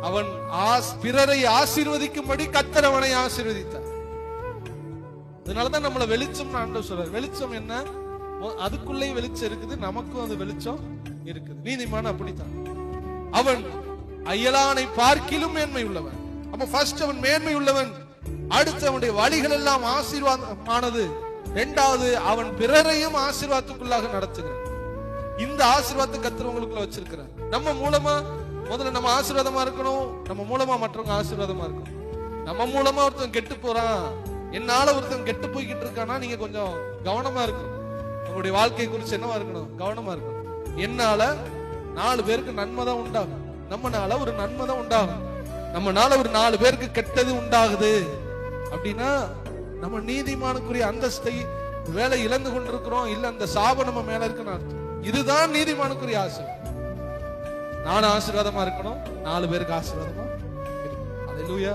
அவன் பிறரை ஆசீர்வதிக்கும்படி கத்தர் அவனை ஆசீர்வதித்தார். அதனாலதான் நம்மள வெளிச்சம் ஆண்டவர் சொல்றாரு. வெளிச்சம் என்ன? ஒ- அதுக்குள்ளேயும் வெளிச்சம் இருக்குது நமக்கும் அது வெளிச்சம் இருக்குது. நீதிமான் அப்படித்தான். அவன் அயலானை பார்க்கிலும் மேன்மை உள்ளவன். அப்ப ஃபர்ஸ்ட் அவன் மேன்மை உள்ளவன். அடுத்து அவனுடைய வழிகள் எல்லாம் ஆசீர்வாதமானது இரண்டாவது அவன் பிறரையும் ஆசீர்வாதத்துக்குள்ளாக நடத்துகிறான். இந்த ஆசீர்வாதத்தை கத்திரவங்களுக்குள்ள வச்சிருக்கிறார். நம்ம மூலமா முதல்ல நம்ம ஆசீர்வாதமா இருக்கணும். நம்ம மூலமா மற்றவங்க ஆசீர்வாதமா இருக்கணும். நம்ம மூலமா ஒருத்தன் கெட்டு போறான். என்னால ஒருத்தன் கெட்டு போய்கிட்டு இருக்கானா நீங்க கொஞ்சம் கவனமா இருக்கணும். உங்களுடைய வாழ்க்கை குறித்து என்னவா இருக்கணும்? கவனமா இருக்கணும். என்னால நாலு பேருக்கு நன்மை தான் உண்டாகும். நம்மனால ஒரு நன்மை தான் உண்டாகும். நம்மனால ஒரு நாலு பேருக்கு கெட்டது உண்டாகுது. அப்படின்னா நம்ம நீதிமானுக்குரிய அந்தஸ்தை வேலை இழந்து கொண்டிருக்கிறோம். இல்ல அந்த சாபம் நம்ம மேல இருக்குன்னு அர்த்தம். இதுதான் நீதிமானுக்குரிய ஆசை. நான் ஆசீர்வாதமா இருக்கணும் நாலு பேருக்கு ஆசீர்வாதமா இருக்கணும். அல்லேலூயா